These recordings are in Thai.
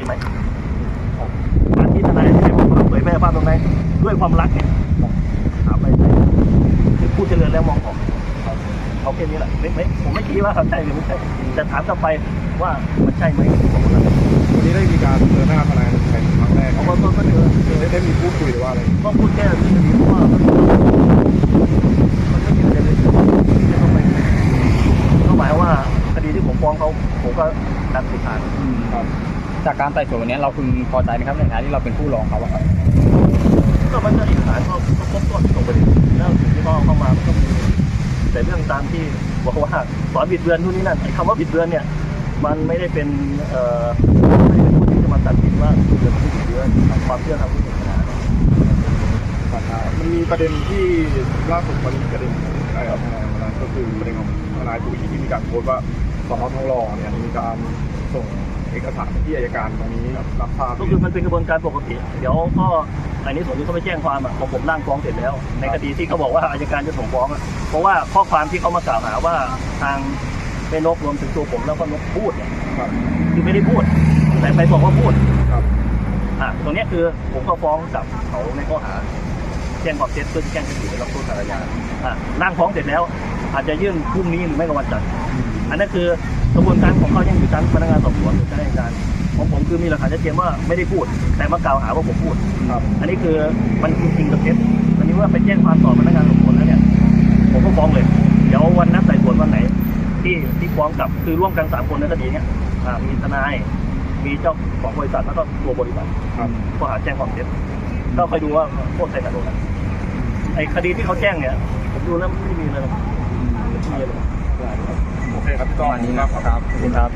ช่ไหมการที่ทนายให้ผมเผยแพร่ภาพตรงนั้นด้วยความรักเนี่ยถามไปคือพูดเจริญแล้วมองออกเอาแค่นี้แหละไม่ไม่ผมไม่คิดว่าใช่หรือไม่ใช่แต่ถามกลับไปว่ามันใช่ไหมผมก็วันนี้ได้มีการเจอหน้าทนายเป็นครั้งแรกเขาก็ก็เจอได้ได้มีพูดคุยหรือว่าอะไรก็พูดแค่ที่คดีเพราะว่ามันไม่มีอะไรเลยที่จะต้องไปก็หมายว่าคดีที่ผมฟ้องเขาผมก็ดันสุดทาง ครับ จากการไต่สวนวันนี้เราพึงพอใจไหมครับในฐานะที่เราเป็นผู้ร้องเขาอะครับก็มันก็เอกสารก็ครบถ้วนตรงประเด็นแล้วสิ่งที่เขาเอเข้ามามันก็มีแต่เรื่องตามที่บอกว่าสอนบิดเบือนนู่นนี่นั่นไอ้คำว่าบิดเบือนเนี่ยมันไม่ได้เป็นเอ่อไม่ได้เป็นคนที่จะมาตัดสินว่าบิดเบือนไม่บิดเบือนความเชื่อทางพุทธศาสนามันมีประเด็นที่ล่าสุดมันมีประเด็นอะไรครับทนายวันนั้นก็คือประเด็นของทนายจุวีที่มีการโพสต์ว่าสอนอทองหล่อเนี่ยมีการส่ง เอกสารที่อายการตรงนี้รับทราบก็คือมันเป็นกระบวนการปกติ เดี๋ยวก็อันนี้ส่วนที่เขาไปแจ้งความอะของผมร่างฟ้องเสร็จแล้ว ในคดีที่เขาบอกว่าอายการจะส่งฟ้องอะเพราะว่าข้อความที่เขามากล่าวหาว่าทางแม่นกรวมถึงตัวผมแล้วก็นกพูดเนี่ยครับคือไม่ได้พูด แต่ไปบอกว่าพูดครับอะตรงเนี้ยคือผมก็ฟ้องกับเขาในข้อหาแจ้งความเท็จเพื่อแจ้งคดีและรับโทษทางอาญาอะร่างฟ้องเสร็จแล้ว อาจจะยื่นพรุ่งนี้หรือไม่ก็วันจันทร์ อันนั้นคือกระบวนการของเขายังอยู่ชั้นพนักงานสอบสวนหรือชั้นอัยการของผมคือมีหลักฐานชัดเจนว่าไม่ได้พูด แต่มากล่าวหาว่าผมพูดครับ อันนี้คือมันคือจริงกับเท็จอันนี้ว่าไปแจ้งความต่อพนักงานสอบสวนแล้วเนี่ยผมก็ฟ้องเลยเดี๋ยววันนัดไต่สวนวันไหน ที่ที่ฟ้องกลับคือร่วมกันสามคนในคดีเนี้ยอ่ามีทนายมีเจ้าของบริษัทแล้วก็ตัวบริษัทครับข้อหาแจ้งความเท็จก็คอยดูว่าโทษใครหนักกว่ากันไอ้คดีที่เขาแจ้งเนี่ยผมดูแล้วไม่มีเลยหรอกไม่มีเลยโอ เคครับพี่ก้องวันนี้นะครับขอบคุณครับ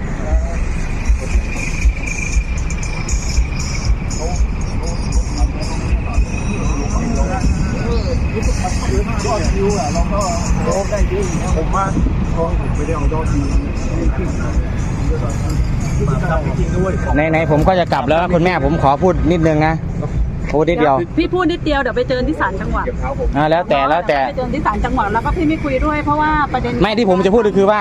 ยอดวิวอะเราก็โอ้ได้ดีนะผมว่าก้องผมไม่ได้เอายอดวิวขึ้นมาทำจริงด้วยในในผมก็จะกลับแล้วคุณแม่ผมขอพูดนิดนึงนะพูดนิดเดียวพี่พูดนิดเดียวเดี๋ยวไปเจอที่ศาลจังหวัดเก็บเท้าผมอ่าแล้วแต่แล้วแต่ไปเจอที่ศาลจังหวัดแล้วก็พี่ไม่คุยด้วยเพราะว่าประเด็นไม่ที่ผมจะพูดก็คือว่า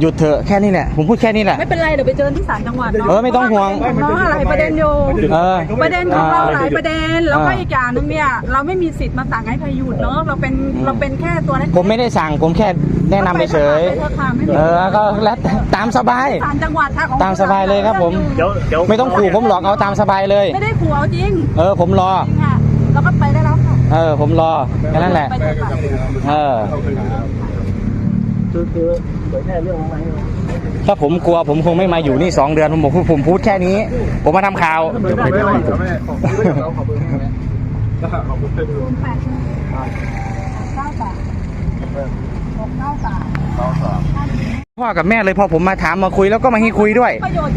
หยุดเถอะแค่นี้แหละผมพูดแค่นี้แหละ ไม่เป็นไรเดี๋ยวไปเจอที่ศาลจังหวัดเนาะเออไม่ต้องห่วงเพราะว่าหลายประเด็นอยู่เออ ประเด็นของเราหลายประเด็นแล้วก็อ่าอีกอย่างหนึงเนี่ยเราไม่มีสิทธิ์มาสั่งให้ใครหยุดเนาะเราเป็นเราเป็นแค่ตัวนักผมไม่ได้สั่งผมแค่แนะนำเฉยไปเถอะค่ะไม่มีๆเออก็แล้วตามสบาย ศาลจังหวัดถ้าของตามสบายเลยครับผม เดี๋ยวเดี๋ยวไม่ต้องขู่ผมหรอกเอาตามสบายเลย ไม่ได้ขู่เอาจริงเออผมรอจริงค่ะเราก็ไปได้แล้วค่ะเออผมรอแค่นั้นแหละ ไปเถอะค่ะ เออ คือคือ เผยแพร่เรื่องของมันถ้าผมกลัวผมคงไม่มาอยู่นี่สองเดือนผมบอกผมพูดแค่นี้ ผมมาทำข่าวเดี๋ยวไปได้ครับแม่ขอบคุณด้วยครับขอบคุณแม่ขอบคุณด้วยศูนย์แปดหนึ่งเก้าสามหกเก้าสามเราสอบ พ่อกับแม่เลยพอผมมาถามมาคุยแล้วก็มาให้คุยด้วย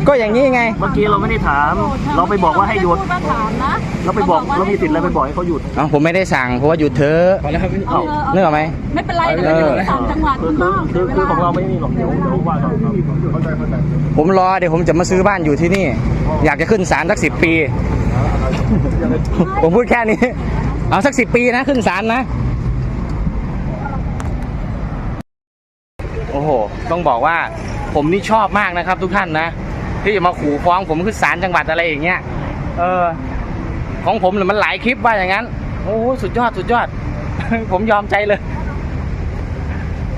ก็อย่างนี้ไง เมื่อกี้เราไม่ได้ถาม เราไปบอกว่าให้หยุดพูว่าถามนะเราไปบอกเรามีสิทธิ์อะไรไปบอกให้เขาหยุด เอ้าผมไม่ได้สั่งเพราะว่าหยุดเถอะเออเออนึกออกไหม ไม่เป็นไรเดี๋ยวไปอยู่ที่ศาลจังหวัดคือข้างคืนออกคือคือของเราไม่มีหรอกเดี๋ยวเดี๋ยวว่ากันครับเข้าใจเข้าใจผมรอเดี๋ยวผมจะมาซื้อบ้านอยู่ที่นี่ อยากจะขึ้นศาลสักสิบปี ผมพูดแค่นี้ เอาสักสิบปีนะขึ้นศาลนะ โอ้โห ต้องบอกว่าผมนี่ชอบมากนะครับ ทุกท่านนะ ที่จะมาขู่ฟ้องผมขึ้นศาลจังหวัดอะไรอย่างเงี้ย เออ ของผมเนี่ยมันหลายคลิปว่าอย่างนั้น โอ้โหสุดยอดสุดยอด ผมยอมใจเลย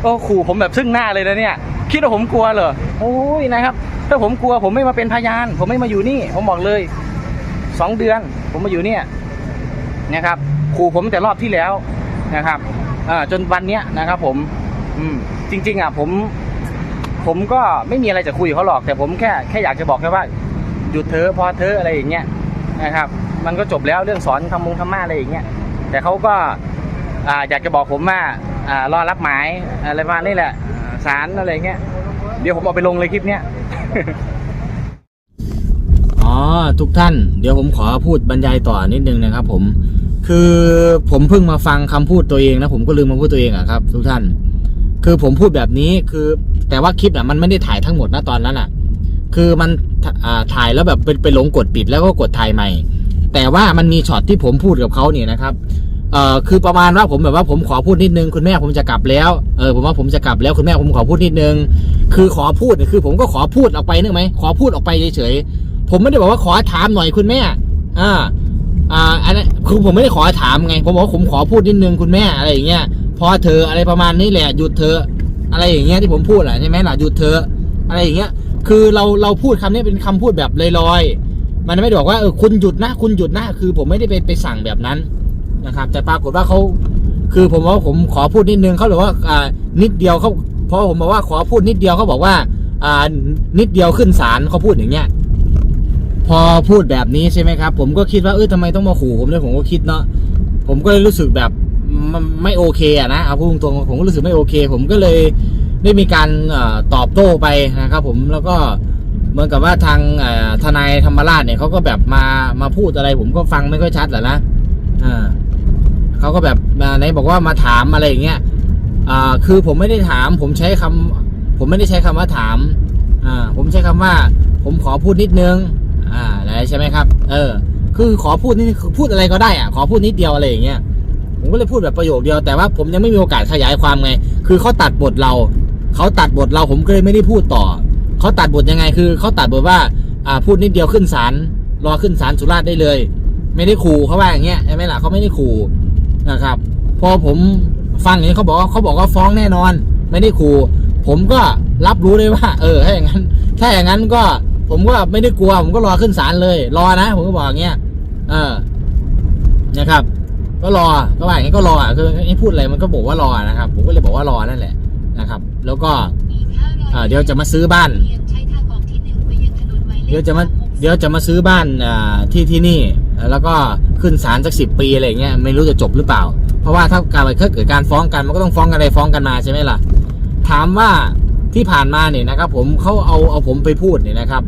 โอ้ขู่ผมแบบซึ่งหน้าเลยนะเนี่ย คิดว่าผมกลัวเหรอ โอ้ยนะครับ ถ้าผมกลัวผมไม่มาเป็นพยาน ผมไม่มาอยู่นี่ ผมบอกเลยสองเดือน ผมมาอยู่เนี่ยนะครับขู่ผมแต่รอบที่แล้วนะครับอ่าจนวันเนี้ยนะครับผม อืม จริง ๆอะผมผมก็ไม่มีอะไรจะคุยเขาหรอก แต่ผมแค่แค่อยากจะบอกแค่ว่าหยุดเธอพอเธอะอะไรอย่างเงี้ยนะครับ มันก็จบแล้วเรื่องสอนคำมงคำมาอะไรอย่างเงี้ยแต่เขาก็อ่าอยากจะบอกผมว่าอ่ารอรับหมายอะไรประมาณนี้แหละอ่าศาลอะไรเงี้ยเดี๋ยวผมเอาไปลงเลยคลิปเนี้ยอ๋อทุกท่าน เดี๋ยวผมขอพูดบรรยายต่อนิดนึงนะครับ ผม คือผมเพิ่งมาฟังคำพูดตัวเองนะผมก็ลืมมาพูดตัวเองอะครับ ทุกท่าน คือผมพูดแบบนี้คือแต่ว่าคลิปอะมันไม่ได้ถ่ายทั้งหมดนะตอนนั้นอะคือมันถ่ายแล้วแบบเป็นไปหลงกดปิดแล้วก็กดถ่ายใหม่ แต่ว่ามันมีช็อตที่ผมพูดกับเขาเนี่ยนะครับเอ่อคือประมาณว่าผมแบบว่าผมขอพูดนิดนึงคุณแม่ผมจะกลับแล้วเออผมว่าผมจะกลับแล้วคุณแม่ผมขอพูดนิดนึง คือขอพูดคือผมก็ขอพูดออกไปนึกไหมขอพูดออกไปเฉยๆผมไม่ได้บอกว่าขอถามหน่อยคุณแม่อ่าอ่าอันนั้นคือผมไม่ได้ขอถามไง ผมบอกว่าผมขอพูดนิดนึงคุณแม่อะไรอย่างเงี้ย อเธออะไรประมาณนี้แหละหยุดเธอ อะไรอย่างเงี้ยที่ผมพูดแหละใช่ไหมล่ะหยุดเธอ อะไรอย่างเงี้ย คือเราเราพูดคำนี้เป็นคำพูดแบบลอยๆมันไม่ได้บอกว่าเออคุณหยุดนะ คุณหยุดนะคือ ผมไม่ได้ไปไปสั่งแบบนั้นนะครับ แต่ปรากฏว่าเขาคือผมว่าผมขอพูดนิดนึงเขาบอกว่าอ่านิดเดียวเขาเพราะผมบอกว่าขอพูดนิดเดียวเขาบอกว่าอ่านิดเดียวขึ้นศาลเขาพูดอย่างเงี้ยพอพูดแบบนี้ใช่ไหมครับ ผมก็คิดว่าเออทำไมต้องมาขู่ผมด้วยผมก็คิดเนาะผมก็เลยรู้สึกแบบ ไม่โอเคอะนะเอาพูดตรงๆผมก็รู้สึกไม่โอเค ผมก็เลยได้มีการอตอบโต้ไปนะครับ ผมแล้วก็เหมือนกับว่าทางทนายธรรมราชเนี่ยเขาก็แบบมามาพูดอะไร ผมก็ฟังไม่ค่อยชัดแหละนะอ่าเขาก็แบบมาไหนบอกว่ามาถามอะไรอย่างเงี้ยอ่าคือผมไม่ได้ถาม ผมใช้คำผมไม่ได้ใช้คำว่าถามอ่าผมใช้คำว่า ผมขอพูดนิดนึงอ่าอะไรใช่ไหมครับ เออ คือขอพูดนิดคือพูดอะไรก็ได้อะขอพูดนิดเดียวอะไรอย่างเงี้ย ผมก็เลยพูดแบบประโยคเดียวแต่ว่าผมยังไม่มีโอกาสขยายความไง คือเขาตัดบทเราเขาตัดบทเราผมก็เลยไม่ได้พูดต่อเขาตัดบทยังไงคือเขาตัดบทว่าอ่าพูดนิดเดียวขึ้นศาลรอขึ้นศาลสุราษฎร์ได้เลย ไม่ได้ขู่เขาว่าอย่างเงี้ยใช่ไหมล่ะเขาไม่ได้ขู่นะครับ พอผมฟังอย่างนี้เขาบอกว่าเขาบอกว่าฟ้องแน่นอน ไม่ได้ขู่ผมก็รับรู้เลยว่า เออถ้าอย่างนั้นถ้าอย่างนั้นก็ผมก็ไม่ได้กลัว ผมก็รอขึ้นศาลเลย รอนะ ผมก็บอกอย่างเงี้ยเออนะครับ ก็รอก็ว่าอย่างงี้ก็รออะคือให้พูดอะไรมันก็บอกว่ารอนะครับ ผมก็เลยบอกว่ารอนั่นแหละนะครับ แล้วก็เดี๋ยวจะมาซื้อบ้าน เดี๋ยวจะมาเดี๋ยวจะมาซื้อบ้านที่ที่นี่ แล้วก็ขึ้นศาลสักสิบปีอะไรเงี้ยไม่รู้จะจบหรือเปล่า เพราะว่าถ้าการเกิดการฟ้องกันมันก็ต้องฟ้องกันอะไรฟ้องกันมาใช่ไหมล่ะ ถามว่าที่ผ่านมาเนี่ยนะครับ ผมเขาเอาเอาผมไปพูดเนี่ยนะครับ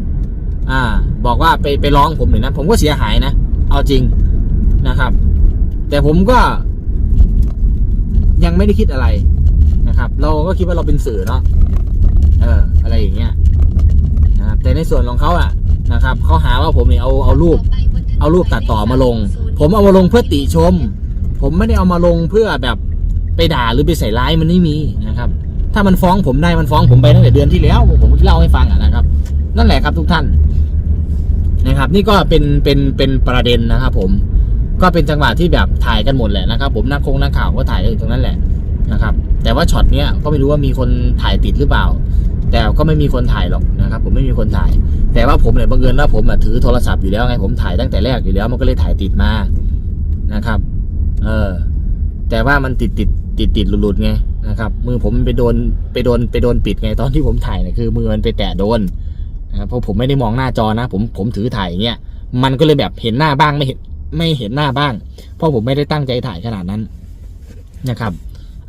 อ่า บอกว่าไปไปร้องผมเนี่ยนะผมก็เสียหายนะ เอาจริงนะครับ แต่ผมก็ ยังไม่ได้คิดอะไรนะครับ เราก็คิดว่าเราเป็นสื่อเนาะเออ อะไรอย่างเงี้ยนะครับแต่ในส่วนของเขาอะนะครับเขาหาว่าผมเนี่ยเอาเอารูป เอารูปตัดต่อมาลง ผมเอามาลงเพื่อติชม ผมไม่ได้เอามาลงเพื่อแบบไปด่าหรือไปใส่ร้ายมันไม่มีนะครับ ถ้ามันฟ้องผมได้มันฟ้องผมไปตั้งแต่เดือนที่แล้ว ผมเล่าให้ฟังอะนะครับ นั่นแหละครับทุกท่านนะครับ นี่ก็เป็นเป็นเป็นประเด็นนะครับผม ก็เป็นจังหวะที่แบบถ่ายกันหมดแหละนะครับ ผมนักคงนักข่าวก็ถ่ายกันอยู่ตรงนั้นแหละนะครับ แต่ว่าช็อตเนี้ยก็ไม่รู้ว่ามีคนถ่ายติดหรือเปล่า แต่ก็ไม่มีคนถ่ายหรอกนะครับ ผมไม่มีคนถ่าย แต่ว่าผมเนี่ยบังเอิญว่าผมอะถือโทรศัพท์อยู่แล้วไงผมถ่ายตั้งแต่แรกอยู่แล้ว มันก็เลยถ่ายติดมานะครับ เออ แต่ว่ามันติดติดติดติดหลุดๆไงนะครับ มือผมไปโดนไปโดนไปโดนปิดไงตอนที่ผมถ่ายเนี่ยคือมือมันไปแตะโดนนะครับเพราะผมไม่ได้มองหน้าจอนะ ผมผมถือถ่ายอย่างเงี้ยมันก็เลยแบบเห็นหน้าบ้างไม่เห็น ไม่เห็นหน้าบ้าง เพราะผมไม่ได้ตั้งใจถ่ายขนาดนั้นนะครับ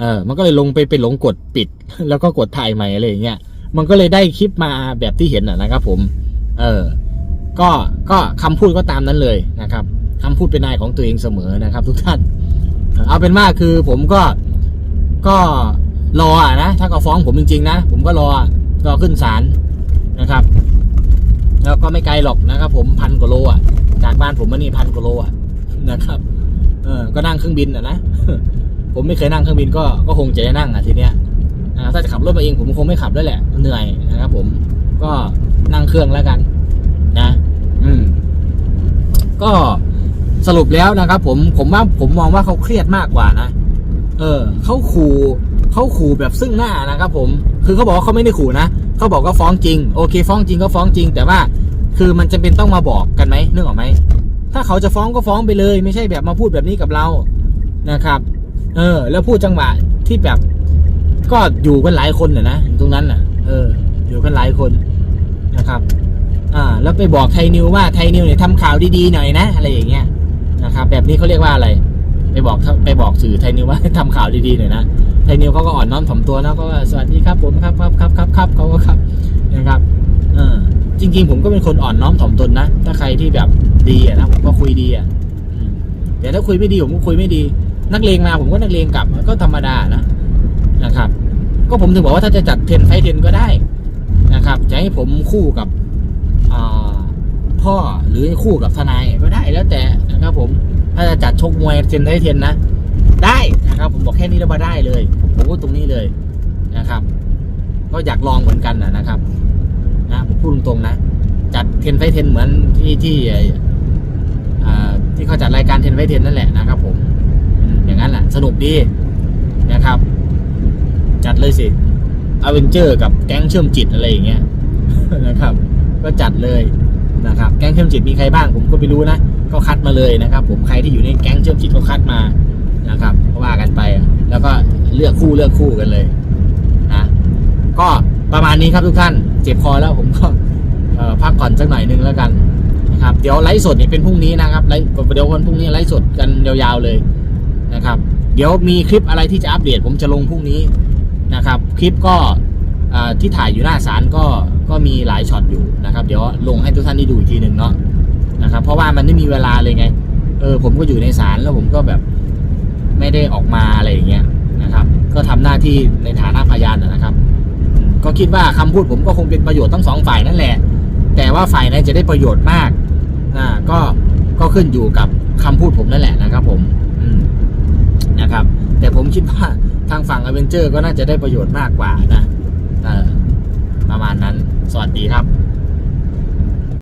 เออมันก็เลยลงไปไปหลงกดปิด แล้วก็กดถ่ายใหม่อะไรอย่างเงี้ย มันก็เลยได้คลิปมาแบบที่เห็นนะนะครับ ผม เออ ก็ก็คำพูดก็ตามนั้นเลยนะครับคำพูดเป็นนายของตัวเองเสมอนะครับ ทุกท่าน เอาเป็นว่าคือผมก็ก็รออะนะ ถ้าเขาฟ้องผมจริงๆนะ ผมก็รอรอขึ้นศาลนะครับ แล้วก็ไม่ไกลหรอกนะครับ ผมพันกว่าโลอะ จากบ้านผมมานี่พันกว่าโลอะนะครับ เออก็นั่งเครื่องบินอะนะผมไม่เคยนั่งเครื่องบินก็ก็คงจะได้นั่งอะทีเนี้ยถ้าจะขับรถมาเองผมคงไม่ขับแล้วยแหละเหนื่อยนะครับ ผมก็นั่งเครื่องแล้วกัน นะ อืม ก็สรุปแล้วนะครับ ผมผมว่าผมมองว่าเขาเครียดมากกว่านะเออเขาขู่เขาขู่แบบซึ่งหน้านะครับ ผม คือเขาบอกว่าเขาไม่ได้ขู่นะ เขาบอกว่าฟ้องจริง โอเค ฟ้องจริงก็ฟ้องจริง แต่ว่าคือมันจะเป็นต้องมาบอกกันไหมนึกออกไหมถ้าเขาจะฟ้องก็ฟ้องไปเลย ไม่ใช่แบบมาพูดแบบนี้กับเรานะครับ เออ แล้วพูดจังหวะที่แบบ ก็อยู่กันหลายคนน่ะนะอยู่ตรงนั้นน่ะ เออ อยู่กันหลายคนนะครับ อ่า แล้วไปบอกไทยนิวว่าไทยนิวเนี่ยทำข่าวดีๆหน่อยนะอะไรอย่างเงี้ยนะครับ แบบนี้เขาเรียกว่าอะไร ไปบอกไปบอกสื่อไทยนิวว่าทำข่าวดีๆหน่อยนะ ไทยนิวเขาก็อ่อนน้อมถ่อมตัวนะก็ว่าสวัสดีครับผมครับครับครับครับครับเขาก็ครับนะครับเออจริง ๆ ผมก็เป็นคนอ่อนน้อมถ่อมตนนะถ้าใครที่แบบดีอะนะผมก็คุยดีอะแต่ถ้าคุยไม่ดีผมก็คุยไม่ดี นักเลงมาผมก็นักเลงกลับก็ธรรมดานะนะครับ ก็ผมถึงบอกว่าถ้าจะจัดเทนไฟเทนก็ได้นะครับจะให้ผมคู่กับพ่อหรือคู่กับทนายก็ได้แล้วแต่นะครับผมถ้าจะจัดชกมวยเทนไฟเทนนะ ได้นะครับ ผมบอกแค่นี้แล้วมาได้เลยผมพูดตรงนี้เลยนะครับ ก็อยากลองเหมือนกันนะครับนะผมพูดตรงๆนะ จัดเทนไฟเทนเหมือนที่ที่ที่เขาจัดรายการเทนไฟเทนนั่นแหละนะครับผมอืมอย่างนั้นแหละสนุกดีนะครับ จัดเลยสิอเวนเจอร์กับแก๊งเชื่อมจิตอะไรอย่างเงี้ยนะครับ ก็จัดเลยนะครับ แก๊งเชื่อมจิตมีใครบ้าง ผมก็ไม่รู้นะ ก็คัดมาเลยนะครับ ผมใครที่อยู่ในแก๊งเชื่อมจิตก็คัดมา นะครับว่ากันไป แล้วก็เลือกคู่เลือกคู่กันเลยนะก็ประมาณนี้ครับทุกท่าน เจ็บคอแล้วผมก็พักก่อนสักหน่อยนึงแล้วกันนะครับเดี๋ยวไลฟ์สดเนี่ยเป็นพรุ่งนี้นะครับไลฟ์เดี๋ยววันพรุ่งนี้ไลฟ์สดกันยาวๆเลยนะครับ เดี๋ยวมีคลิปอะไรที่จะอัปเดตผมจะลงพรุ่งนี้นะครับ คลิปก็ที่ถ่ายอยู่หน้าศาลก็ก็มีหลายช็อตอยู่นะครับ เดี๋ยวลงให้ทุกท่านได้ดูอีกทีหนึ่งเนาะนะครับ เพราะว่ามันไม่มีเวลาเลยไงเออผมก็อยู่ในศาลแล้วผมก็แบบ ไม่ได้ออกมาอะไรอย่างเงี้ยนะครับ ก็ทำหน้าที่ในฐานะพยานนะครับ ก็คิดว่าคำพูดผมก็คงเป็นประโยชน์ทั้งสองฝ่ายนั่นแหละ แต่ว่าฝ่ายไหนจะได้ประโยชน์มากอ่าก็ก็ขึ้นอยู่กับคำพูดผมนั่นแหละนะครับ ผมอืมนะครับ แต่ผมคิดว่าทางฝั่งอเวนเจอร์ก็น่าจะได้ประโยชน์มากกว่านะเออประมาณนั้น สวัสดีครับ